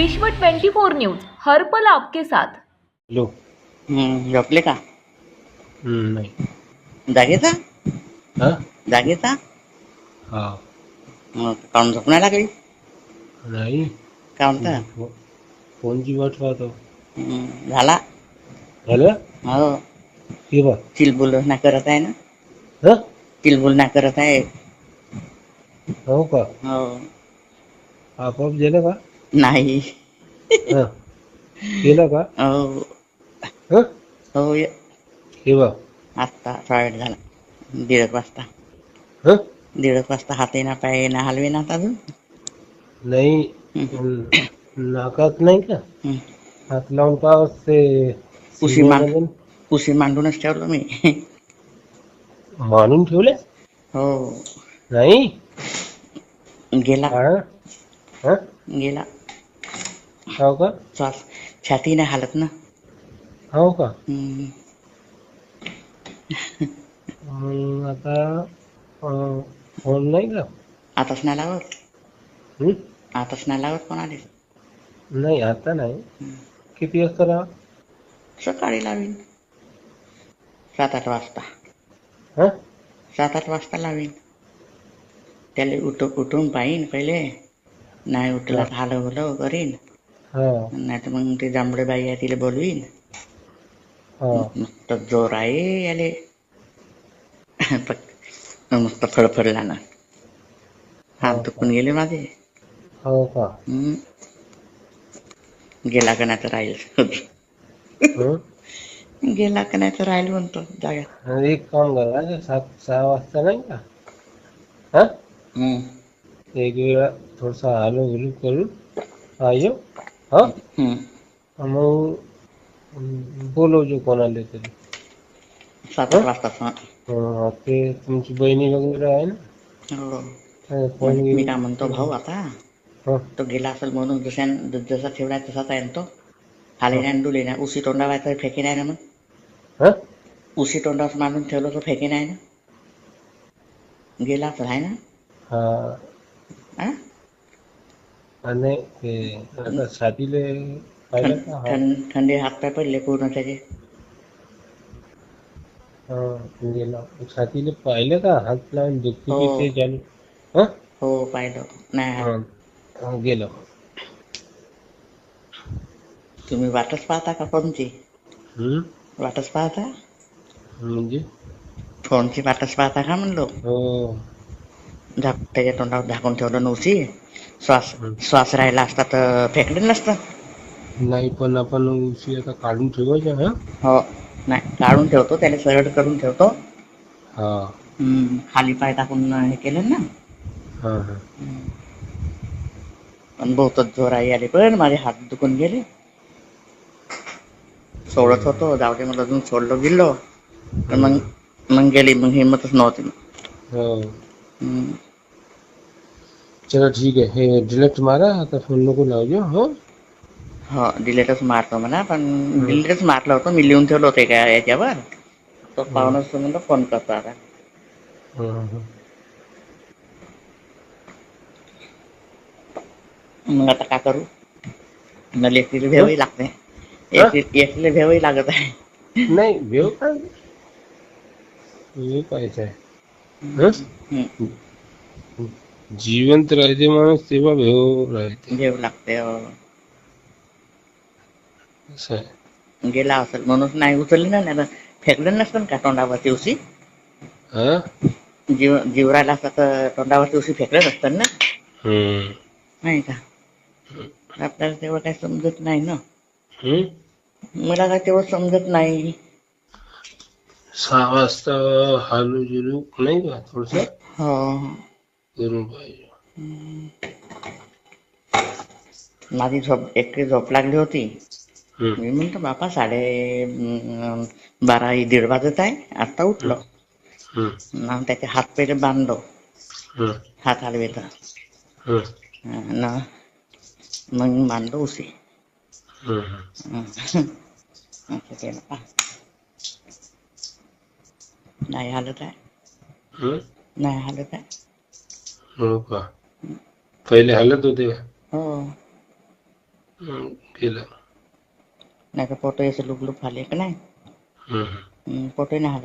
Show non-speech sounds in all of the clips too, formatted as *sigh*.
विश्व 24 न्यूज हर पल आपके साथ. हॅलो. हम्म, झोपले का? हम्म, नाही. जागेचा? हा? जागेचा? हा. मग काऊन झोप नाही लागली? नाही. का म्हणता? फो- फोनची वाट पाहतो. हम्म, झाला? झालं? हो. हे चिलबुल ना करत आहे ना? हा? चिलबुल ना करत आहे. हो का? हो. आपोआप गेलं का? नाही. हा. केलं का? हो. हा? हो ये. हे बा आत्ता वेळ झाला. दीड एक वाजता. हा? दीड एक वाजता हात ना पाय ना हलवे ना अजून. नाही. हम्म. नाकात नाही का? हम्म. हात लावून का ते उशी सीमेमध्ये उशी मांडूनच ठेवलो मी. मानून ठेवले? हो. नाही? गेला. हा? हा? गेला. हो का श्वास छाती नाही हालत ना हो का हम्म. मग आता अं, फोन नाही का आताच नाही लावत हं? आताच नाही लावत कोणाला नाही आता नाही किती वाजता राहा सकाळी लावीन सात आठ वाजता हा सात आठ वाजता लावीन त्याला उठ उठून पाहीन पहिले नाही उठला तर हालं हुलं करीन नाही तर मग ते जांभळे बाई आहे तिला बोलवीन हा मस्त जोर आहे याले पक- मस्त फडफडला ना हात दुखून गेले माझे हो का हम्म. गेला का नाही तर राहील हं? गेला का नाही तर राहील म्हणतो जागा आणि एक काम करा सात सहा वाजता नाही का हा हम्म. एक वेळा थोडसा हालो गुलू करून आयो हा. मग कोणाला तरी हं, ते तुमची बहिणी वगैरे आहे ना हो मी काय म्हणतो भाऊ आता हं, तो गेला असेल म्हणून दुसऱ्या जसा ठेवलाय तसाच आहे ना तो हाले नाही डुले नाही उशी तोंडावर तर फेके नाही ना मग हं? उशी तोंडावर मांडून ठेवलं तर फेके नाही ना गेला असेल आहे ना हा हा? आणि आता छातीले पाहिलं का? हा. थंड हात पाय पडले पूर्ण त्याचे. गेला छातीले पाहिलं का? हात लावून दुखते ते चालू हा? हो पाहिलं. नाही गेलं. तुम्ही वाटच पाहता का फोनची? हम्म? वाटच पाहता? म्हणजे? फोनची वाटच पाहता का म्हणलो? हो. झाक त्याच्या तोंडावर झाकून ठेवलं नव्हती श्वास. श्वास राहिला असता तर फेकलं नसतं? नाही पण आपण उशी आता काढून ठेवायच्या हा? हो. नाही काढून ठेवतो त्याला सरळ करून ठेवतो. हा. हम्म, खाली पाय टाकून हे केलं ना? हा हा. पण बहुतच जोर आहे आले पण माझे हात दुखून गेले. सोडत होतो जाऊ दे मला अजून सोडलो गेलो तर मग मग गेली मग हिंमतच नव्हती. हो. हम्म. चलो ठीक आहे हे डिलेक्ट मारा आता फोन नको लावજો हो? हो डिलेटच मारतो म्हणा पण डिलेटच मारलं होतं मी लिहून ठेवलं होतं का याच्यावर तो पाहूनच म्हणलं फोन करतो आता हं, हं. मग आता काय करू? मला एकटीला भेवाही लागते एकटी एकटीला भेवाही लागत आहे नाही भेव काय पाहिजे हं? हम्म, जिवंत राहते माणूस तेव्हा भेव राहते भेव लागते हो. असं आहे गेला असेल म्हणून नाही उचलली ना नाही तर फेकलं नसतं का तोंडावरती उशी हा जीव जीव राहिला असता तर तोंडावरती उशी फेकलं नसतं ना हम्म नाही का आपल्याला तेवढं काही समजत नाही ना हम्म मला काय तेवढं समजत नाही सहा वाजता हालू जुलू नाही का थोडस हो माझी झोप एकटी झोप लागली होती हम्म मी म्हणतो बापा साडे अं, बारा दीड वाजत आहे आता उठलो हम्म ना त्याचे हात पेले बांधलो हम्म हात हलवेचा हम्म ना मग बांधलो उशी हम्म हं. असं केलं पहा. नाही हालत आहे हम्म नाही हालत आहे हो का पहिले हालत होते. का हो. हं, केलं. नाही तर फोटो याचे लुक लुक झाले का नाही? हं, नाही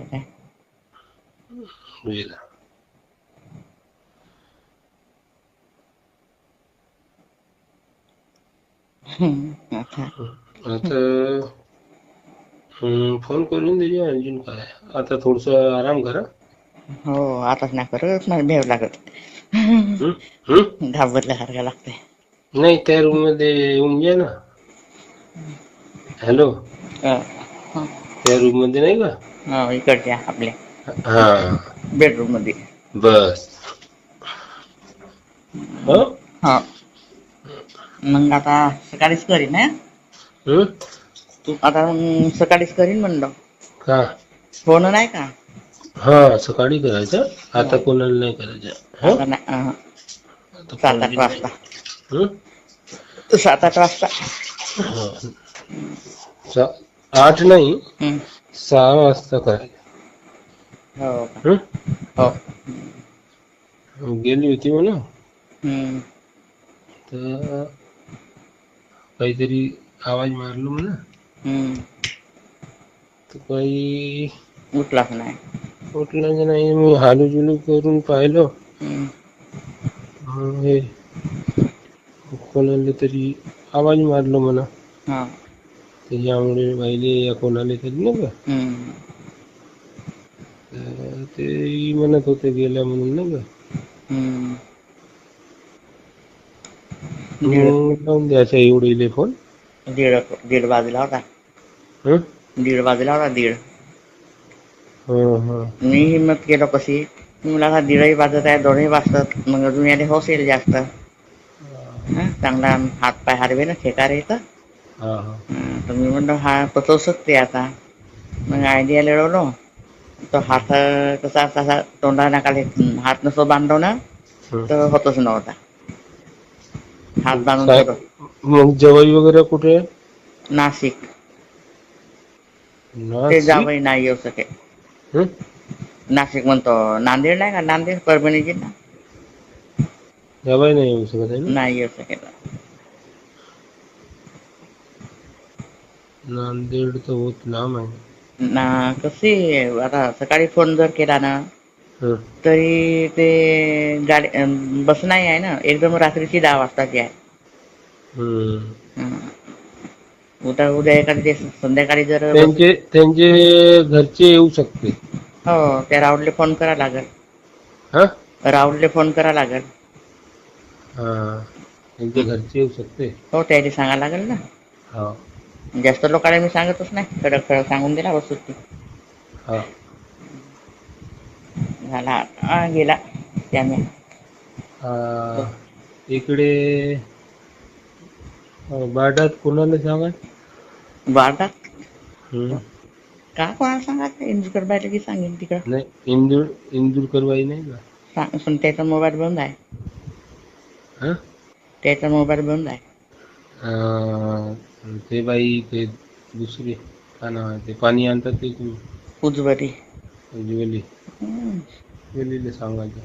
गेलं. आता. आता हं, फोन करून दिली अजून काय. आता थोडस आराम करा. हो आताच नाही करत मला भ्यावं लागत? घाबरल्यासारखं लागतंय. नाही त्या रूममध्ये येऊन घ्या ना. हॅलो त्या रूममध्ये नाही का? इकडच्या आपल्या हा. बेडरूममध्ये. बस. हो? हा. मग आता सकाळीच करीन हा? हं? तू आता सकाळीच करीन म्हणलं. का? फोन नाही का? हा सकाळी करायचं. आता कोणाला नाही करायचं. आता नाही अं, आता सात आठ कोणाला वाजता. हं? सात आठ वाजता. हा. सा- आठ नाही हं, सहा वाजता करायचं. हो का? हं? हो. गेली होती म्हणा हं, तर काहीतरी आवाज मारलो म्हणा. हं. तर काही उठलाच नाही? उठलं नाही मी हालू जुलू करून पाहिलं. हं, हे कोणाला तरी आवाज मारलो म्हणा. हा. त्याच्यामुळे पहिले या कोणाला तरी नाही का? ते म्हणत होते गेल्या म्हणून नाही का? लावून द्यायचा एवढे फोन. दीड दीड वाजला होता? दीड वाजला होता दीड. मी हिंमत केलं कशी? मला आता दीडही वाजत आहे दोनही वाजतात. मग अजून याने हौस येईल जास्त. हं, चांगला हात पाय हरवे ना ठेका रे तर मी म्हणलं हा पचवू शकते आता. मग आयडिया लढवलो. तो हात कसा कसा तोंडा नाकाले हात नसतो बांधलो ना. तर होतच नव्हता. हात बांधून मग जवाई वगैरे कुठे? नाशिक. ते? जावई नाही येऊ शके हं? नाशिक म्हणतो. नांदेड नाही का? नांदेड परभणी जिल्हा. नाही येऊ शकत आहे ना? नाही येऊ शकेल नांदेड तर होत लांब आहे. ना कशी आता सकाळी फोन जर केला ना हं. तरी ते गाडी अं, बस नाही आहे ना? एकदम रात्रीची दहा वाजताची आहे. हं. हं. उद्या उद्या दिवस संध्याकाळी जर त्यांचे त्यांचे घरचे येऊ शकते. हो त्या राहुलले फोन करा लागेल. हा? राहुलले फोन करा लागेल. हा त्यांचे घरचे येऊ शकते. हो त्याला सांगा लागेल ना. हा. जास्त लोकांना मी सांगतच नाही. खडक खडक सांगून दिला सुट्टी. हा. झाला. आ, गेला. त्याने आ, इकडे अ, बाडात कोणाला सांगा? वार्डात? हं. का कोणाला सांगा? इंदुकर बायला की सांगेन तिकडं. नाही इंदूर इंदूरकर बाई नाही का? सांग पण त्याचा मोबाईल बंद आहे. हा? त्याचा मोबाईल बंद आहे. अ, ते बाई ते दुसरी काय नाव आहे ते? पाणी आणतात ते तुम्ही? उजवरी. ज्वेली हम्म. सांगायचं.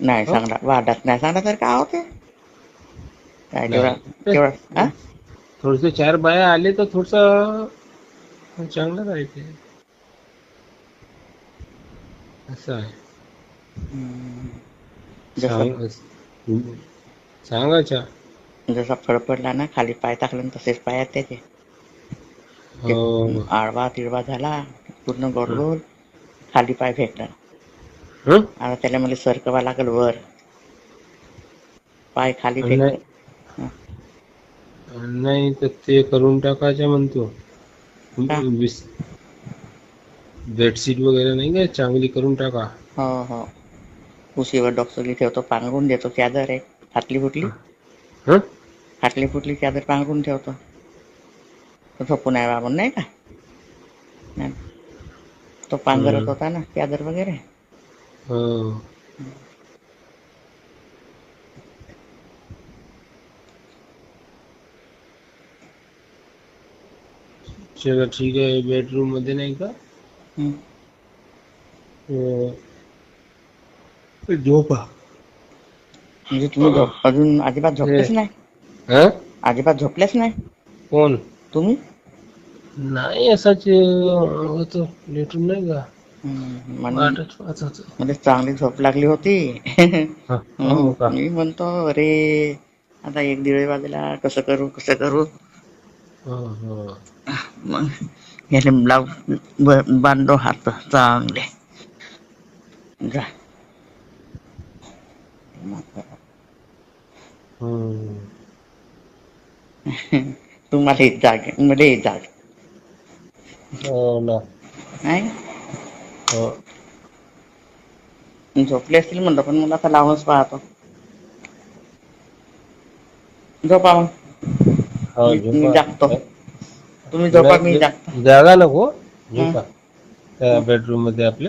नाही हो? सांगणार वार्डात नाही सांगणार तर काय होते? काय तेवढा नाही. तेवढा हा? *laughs* थोडसे चार बाया आले तर थोडस चांगलं राहते. असं आहे. सांगायच्या जसा फळ पडला ना खाली पाय टाकले तसेच पाय आहेत त्याचे. हो. आडवा तिडवा झाला पूर्ण गोल गोल खाली पाय फेकला? आता त्याला मला सरकवा लागेल वर. पाय खाली नाही. नाही तर ते करून टाकायचं म्हणतो? विस- बेडशीट वगैरे नाही का चांगली करून टाका. हो हो. उशीवर डॉक्टरली ठेवतो पांघरून देतो चादर आहे. फाटली फुटली? हं? फाटली फुटली चादर पांघरून ठेवतो. तो झोपून आहे बाबून नाही का? नाही. तो पांघरत. होता ना चादर वगैरे? हो. चला ठीक आहे बेडरूममध्ये नाही का. अं, झोपा म्हणजे तुम्ही झोप अजून अजिबात झोपतेच नाही? हा? अजिबात झोपलेच नाही? कोण तुम्ही? नाही असंच अं, होतं लेटून नाही का। हम्म, म्हण- वाटच पाहत होतं मला चांगली झोप लागली होती। हा, हो का मी म्हणतो अरे आता एक दीड वाजला कसं करू कसं करू. मग याले लाव ब- बांधो हात चांगले जा हम्म. तुम्हाला एक जाग मला एक जाग हो ना नाही हो झोपले असतील म्हणलं पण मला आता लावूनच पाहतो झोपा मग हो मी-. जागतो. तुम्ही झोपा मी जागतो. जागा नको झोपा त्या बेडरूममध्ये आपले.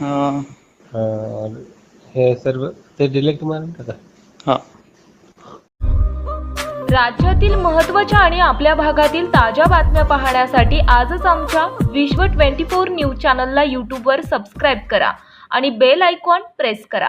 हो. हा, हे सर्व ते डिलेक्ट मारून टाका. हो. राज्यातील महत्त्वाच्या आणि आपल्या भागातील ताज्या बातम्या पाहण्यासाठी आजच आमच्या विश्व ट्वेंटी फोर न्यूज चॅनलला यूट्यूबवर सबस्क्राईब करा आणि बेल आयकॉन प्रेस करा.